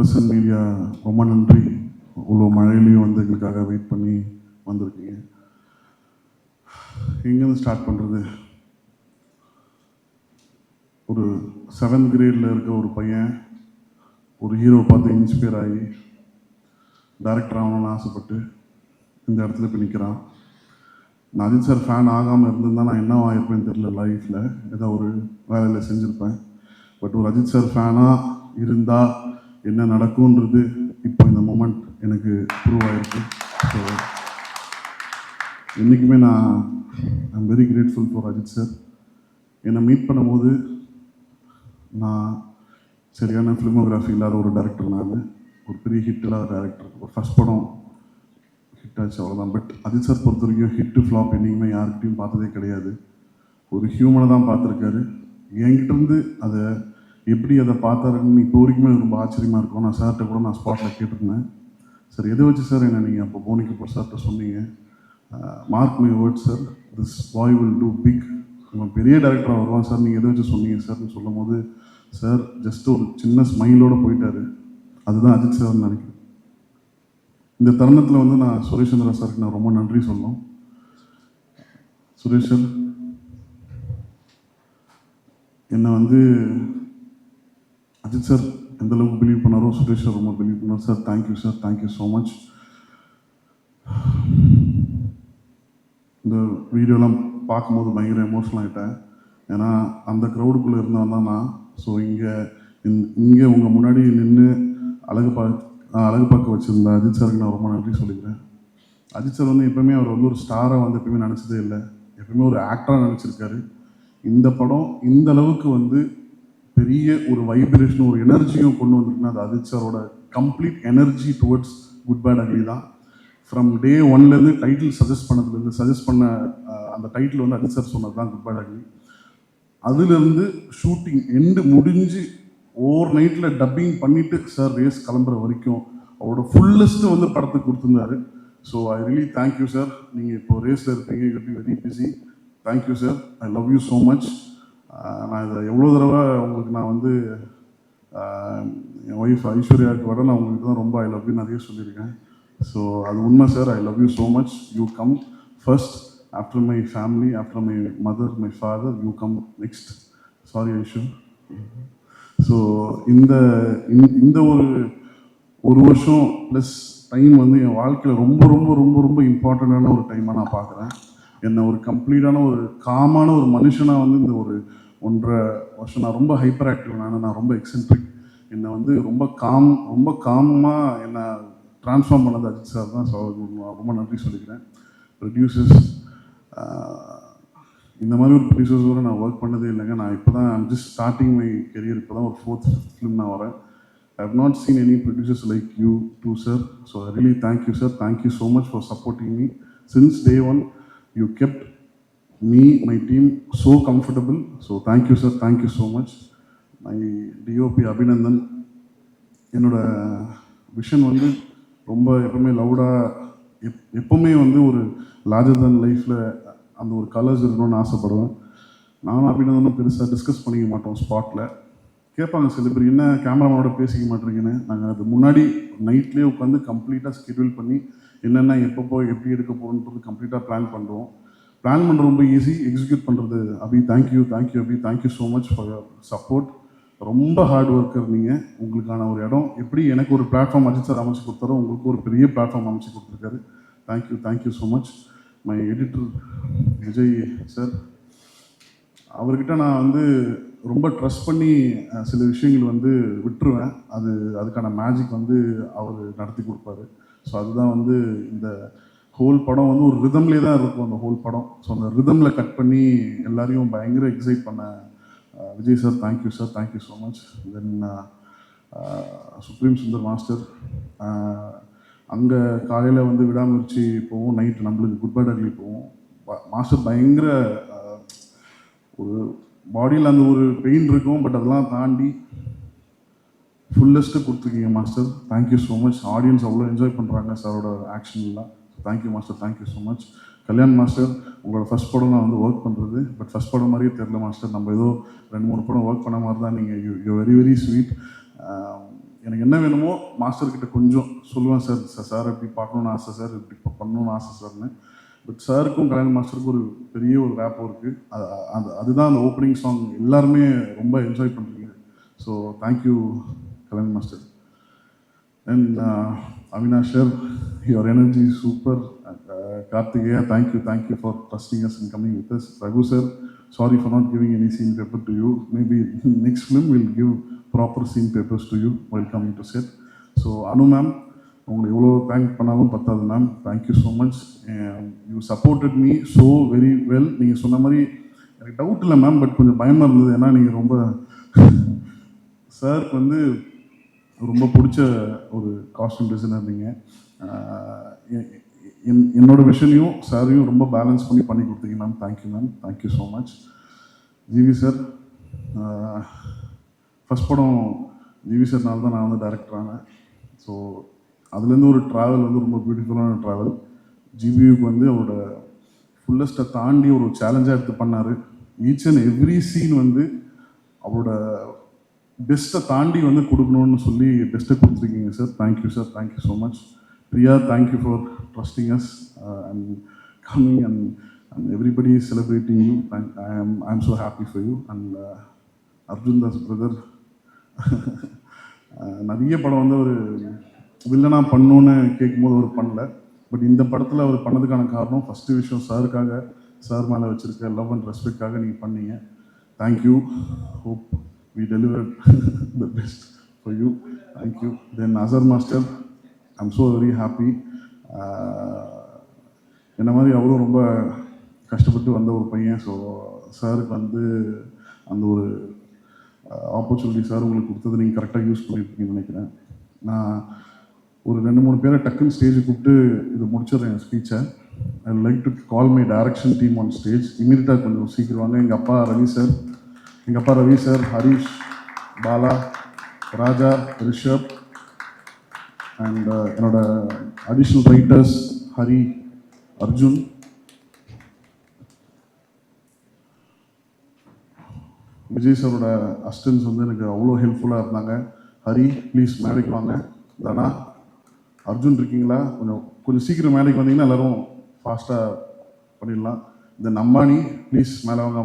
Prasan media ரொம்ப நன்றி. இவ்வளோ மழையிலையும் வந்து எங்களுக்காக வெயிட் பண்ணி வந்திருக்கீங்க. எங்கேருந்து ஸ்டார்ட் பண்ணுறது ஒரு செவன்த் கிரேடில் இருக்க ஒரு பையன் ஒரு ஹீரோ பார்த்து இன்ஸ்பயர் ஆகி டேரக்டர் ஆகணும்னு ஆசைப்பட்டு இந்த இடத்துல இப்போ நிற்கிறான் நான் அஜித் சார் ஃபேன் ஆகாமல் இருந்திருந்தால் நான் என்ன ஆகிருப்பேன்னு தெரில லைஃப்பில் ஏதோ ஒரு வேலையில் செஞ்சுருப்பேன். பட் ஒரு அஜித் சார் ஃபேனாக இருந்தால் என்ன நடக்கும்ன்றது இப்போ இந்த மூமெண்ட் எனக்கு ப்ரூவ் ஆகிருக்கு ஸோ என்றைக்குமே நான் I'm very grateful for Ajith sir என்னை மீட் பண்ணும்போது நான் சரியான ஃபிலிமோகிராஃபி இல்லாத ஒரு டேரக்டர் நான். ஒரு பெரிய ஹிட் இல்லாத டேரக்டர் ஒரு ஃபஸ்ட் படம் ஹிட் ஆச்சு அவ்வளோதான் பட் அஜித் சார் பொறுத்த வரைக்கும் ஹிட்டு ஃப்ளாப் என்றைக்குமே யார்கிட்டையும் பார்த்ததே கிடையாது. ஒரு ஹியூமனை தான் பார்த்துருக்காரு. என்கிட்டருந்து அதை எப்படி அதை பார்த்தாருன்னு இப்போ வரைக்குமே எனக்கு ரொம்ப ஆச்சரியமாக இருக்கும். நான் சார்கிட்ட கூட நான் ஸ்பாட்டில் கேட்டிருந்தேன். சார் எதை வச்சு சார் என்ன நீங்கள் அப்போ போனிக்கு இப்போ சார்கிட்ட சொன்னீங்க? Mark my word sir this boy will do big இவன் பெரிய டேரக்டராக வருவான் சார் நீங்கள் எதை வச்சு சொன்னீங்க சார்னு சொல்லும் போது சார் ஜஸ்ட் ஒரு சின்ன ஸ்மைலோடு போயிட்டாரு. அதுதான் அஜித் சார்னு நினைக்கிறேன். இந்த தருணத்தில் வந்து நான் சுரேஷ் சந்திரா சாருக்கு நான் ரொம்ப நன்றி சொல்லணும். சுரேஷ் சார் என்னை வந்து அஜித் சார் எந்த அளவுக்கு பிலீவ் பண்ணாரோ சுரேஷ் சார் ரொம்ப பிலீவ் பண்ணார். Sir thank you sir thank you so much இந்த வீடியோலாம் பார்க்கும்போது பயங்கர எமோஷனல் ஆகிட்டேன் ஏன்னா அந்த க்ரௌடுக்குள்ளே இருந்தவன் தான் நான். ஸோ இங்கே இங்கே உங்கள் முன்னாடி நின்று அழகு பார்க்க அழகு பார்க்க வச்சுருந்த அஜித் சாருக்கு நான் ரொம்ப நன்றி சொல்லிக்கிறேன். அஜித் சார் வந்து எப்பவுமே அவர் வந்து ஒரு ஸ்டாராக வந்து எப்பவுமே நினச்சதே இல்லை. எப்பவுமே ஒரு ஆக்டராக நினச்சிருக்காரு இந்த படம் இந்த அளவுக்கு வந்து பெரிய ஒரு வைப்ரேஷன் ஒரு எனர்ஜியும் கொண்டு வந்திருக்குன்னா அது அஜித் சாரோட complete energy towards good bad ugly தான் ஃப்ரம் டே ஒன்லேருந்து டைட்டில் சஜஸ்ட் பண்ணதுலேருந்து சஜஸ்ட் பண்ண அந்த டைட்டில் வந்து அஜித் சார் சொன்னது தான் குட் பேட் அக்லி அதுலேருந்து ஷூட்டிங் எண்டு முடிஞ்சு ஓவர் நைட்டில் டப்பிங் பண்ணிவிட்டு சார் ரேஸ் கிளம்புற வரைக்கும் அவரோட ஃபுல்லஸ்ட்டு வந்து படத்துக்கு கொடுத்துருந்தாரு. So I really thank you sir நீங்கள் இப்போ ரேஸில் இருப்பீங்க you be very busy thank you sir I love you so much நான் இதை எவ்வளோ தடவை உங்களுக்கு நான் வந்து என் ஒய்ஃப் ஐஸ்வர்யாவுக்கு விட நான் உங்களுக்கு தான் ரொம்ப ஐ லவ் யூ நிறைய சொல்லியிருக்கேன். ஸோ அது உண்மை sir I love you so much you come first after my family after my mother my father you come next sorry Aishu so இந்த இந்த- இந்த ஒரு ஒரு வருஷம் ப்ளஸ் டைம் வந்து என் வாழ்க்கையில் ரொம்ப ரொம்ப ரொம்ப ரொம்ப இம்பார்ட்டண்ட்டான ஒரு டைமாக நான் பார்க்குறேன். என்னை ஒரு கம்ப்ளீட்டான ஒரு காமான ஒரு மனுஷனாக வந்து இந்த ஒரு ஒன்றரை வருஷம் நான் ரொம்ப ஹைப்பர் ஆக்டிவ் நான் நான் ரொம்ப எக்ஸென்ட்ரிக் என்னை வந்து ரொம்ப காம் ரொம்ப காமாக என்னை ட்ரான்ஸ்ஃபார்ம் பண்ணது அஜித் சார் தான். சார் ரொம்ப நன்றி சொல்லிக்கிறேன். ப்ரொடியூசர்ஸ் இந்த மாதிரி ஒரு ப்ரொடியூசர்ஸோட நான் ஒர்க் பண்ணதே இல்லைங்க. நான் இப்போ தான் ஜஸ்ட் ஸ்டார்டிங் மை கெரியர் இப்போ தான் ஒரு ஃபோர்த் ஃபிஃப்த் ஃபிலிம் நான் வரேன் I have not seen any producers like you too sir so I really thank you sir thank you so much for supporting me since day one you kept me my team so comfortable so thank you sir thank you so much my DOP Abhinandan என்னோடய vision வந்து ரொம்ப எப்பவுமே லவுடாக எப் எப்பவுமே வந்து ஒரு larger தன் லைஃப்பில் அந்த ஒரு கலர்ஸ் இருக்கணும்னு ஆசைப்படுவேன். நானும் அபிநந்தனும் பெருசாக டிஸ்கஸ் பண்ணிக்க மாட்டோம் ஸ்பாட்டில் கேட்பாங்க சில பேர் என்ன கேமராமேனோட பேசிக்க மாட்டேறீங்கன்னு நாங்கள் அது முன்னாடி நைட்லேயே உட்காந்து கம்ப்ளீட்டாக ஸ்கெடியூல் பண்ணி என்னென்ன எப்போ போய் எப்படி எடுக்க போகணுன்றது கம்ப்ளீட்டாக பிளான் பண்ணுறோம் பிளான் பண்ணுறது ரொம்ப ஈஸி. எக்ஸிக்யூட் பண்ணுறது Abhi thank you thank you Abhi thank you so much for your support ரொம்ப ஹார்ட் ஒர்க்கர் நீங்கள் உங்களுக்கான ஒரு இடம் எப்படி எனக்கு ஒரு பிளாட்ஃபார்ம் அஜித் சார் அமைச்சு கொடுத்தாரோ உங்களுக்கு ஒரு பெரிய பிளாட்ஃபார்ம் அமைச்சு கொடுத்துருக்காரு. Thank you thank you so much my editor Vijay sir அவர்கிட்ட நான் வந்து ரொம்ப ட்ரஸ்ட் பண்ணி சில விஷயங்கள் வந்து விட்டுருவேன். அது அதுக்கான மேஜிக் வந்து அவர் நடத்தி கொடுப்பாரு. ஸோ அதுதான் வந்து இந்த ஹோல் படம் வந்து ஒரு ரிதம்லேயே தான் இருக்கும் அந்த ஹோல் படம். ஸோ அந்த ரிதமில் கட் பண்ணி எல்லாரையும் பயங்கர எக்ஸைட் பண்ண Vijay sir thank you sir thank you so much then supreme Sundar master அங்கே காலையில் வந்து விடாமுயற்சி போவோம் நைட்டு நம்மளுக்கு குட் பை டக்லி போவோம். மாஸ்டர் பயங்கர ஒரு பாடியில் அந்த ஒரு பெயின் இருக்கும் பட் அதெல்லாம் தாண்டி ஃபுல்லஸ்ட்டு கொடுத்துருக்கீங்க master thank you so much audience அவ்வளோ என்ஜாய் பண்ணுறாங்க சாரோட ஆக்ஷன்லாம் thank you master thank you so much Kalyan master உங்களோட ஃபஸ்ட் படம் நான் வந்து ஒர்க் பண்ணுறது பட் ஃபஸ்ட் படம் மாதிரியே தெரில மாஸ்டர் நம்ம ஏதோ ரெண்டு மூணு படம் ஒர்க் பண்ண மாதிரி தான் நீங்கள் you you very very sweet எனக்கு என்ன வேணுமோ மாஸ்டர்கிட்ட கொஞ்சம் சொல்லுவேன் சார் சார் சார் இப்படி பார்க்கணுன்னு ஆசை சார் இப்படி பண்ணணுன்னு பண்ணணும்னு ஆசை சார்னு பட் சாருக்கும் கல்யாண மாஸ்டருக்கும் ஒரு பெரிய ஒரு ரேப்போ இருக்குது அது அது அதுதான் அந்த ஓப்பனிங் சாங் எல்லாருமே ரொம்ப என்ஜாய் பண்ணுறீங்க so thank you Kalyana master. And Avinash sir your energy super Karthikeya thank you thank you for trusting us in coming with us Raghu sir sorry for not giving any scene paper to you maybe next film will give proper scene papers to you well coming to set so Anu ma'am உங்களை எவ்வளோ thank பண்ணாலும் பத்தாது ma'am thank you so much you supported me so very well நீங்கள் சொன்ன மாதிரி எனக்கு doubt இல்லை ma'am but கொஞ்சம் பயமாக இருந்தது. ஏன்னா நீங்கள் ரொம்ப சாருக்கு வந்து ரொம்ப பிடிச்ச ஒரு காஸ்டியூம் டிசைனர் நீங்கள் என் என்னோட விஷனையும் சாரையும் ரொம்ப பேலன்ஸ் பண்ணி பண்ணி கொடுத்தீங்க ma'am thank you ma'am thank you so much GV sir first படம் ஜிவி சார்னால தான் நான் வந்து டைரக்டர் ஆனேன். ஸோ அதுலேருந்து ஒரு ட்ராவல் வந்து ரொம்ப பியூட்டிஃபுல்லான ட்ராவல் ஜிபியூக்கு வந்து அவரோட ஃபுல்லஸ்ட்டை தாண்டி ஒரு சேலஞ்சாக எடுத்து பண்ணார். ஈச் அண்ட் எவ்ரி சீன் வந்து அவரோட பெஸ்ட்டை தாண்டி வந்து கொடுக்கணும்னு சொல்லி பெஸ்ட்டை கொடுத்துருக்கீங்க sir thank you sir thank you so much Priya thank you for trusting us and coming and and everybody is celebrating you I am I am so happy for you and Arjun Das brother நிறைய படம் வந்து ஒரு வில்லனாக பண்ணணுன்னு கேட்கும்போது அவர் பண்ணல. But இந்த படத்தில் அவர் பண்ணதுக்கான காரணம் ஃபஸ்ட்டு விஷயம் சாருக்காக சார் மேலே வச்சுருக்க லவ் அண்ட் ரெஸ்பெக்டாக நீங்கள் பண்ணீங்க. Thank you hope we deliver the best for you thank you then Azhar master I'm so very happy என்ன மாதிரி அவரும் ரொம்ப கஷ்டப்பட்டு வந்த ஒரு பையன். ஸோ சாருக்கு வந்து அந்த ஒரு uh, ஆப்பர்ச்சுனிட்டி சார் உங்களுக்கு கொடுத்தது நீங்கள் கரெக்டாக யூஸ் பண்ணியிருப்பீங்கன்னு நினைக்கிறேன். நான் ஒரு ரெண்டு மூணு பேரை டக்குன்னு ஸ்டேஜுக்கு கூப்பிட்டு இது முடிச்சிடுறேன் என் ஸ்பீச்சை I like to call my direction team on stage இமீடியட்டாக கொஞ்சம் சீக்கிரம் வாங்க. எங்கள் அப்பா ரவி சார் எங்கள் அப்பா Ravi sir Harish Bala Raja Rishabh and uh, என்னோட அடிஷ்னல் ரைட்டர்ஸ் ஹரி அர்ஜுன். விஜய் சாரோட அஸ்டன்ஸ் வந்து எனக்கு அவ்வளோ ஹெல்ப்ஃபுல்லாக இருந்தாங்க. ஹரி ப்ளீஸ் மேடைக்கு வாங்க. தானா? அர்ஜுன் இருக்கீங்களா? கொஞ்சம் கொஞ்சம் சீக்கிரம் மேடைக்கு வந்தீங்கன்னா எல்லோரும் ஃபாஸ்ட்டாக பண்ணிடலாம். இந்த அம்பானி ப்ளீஸ் மேலே வாங்க.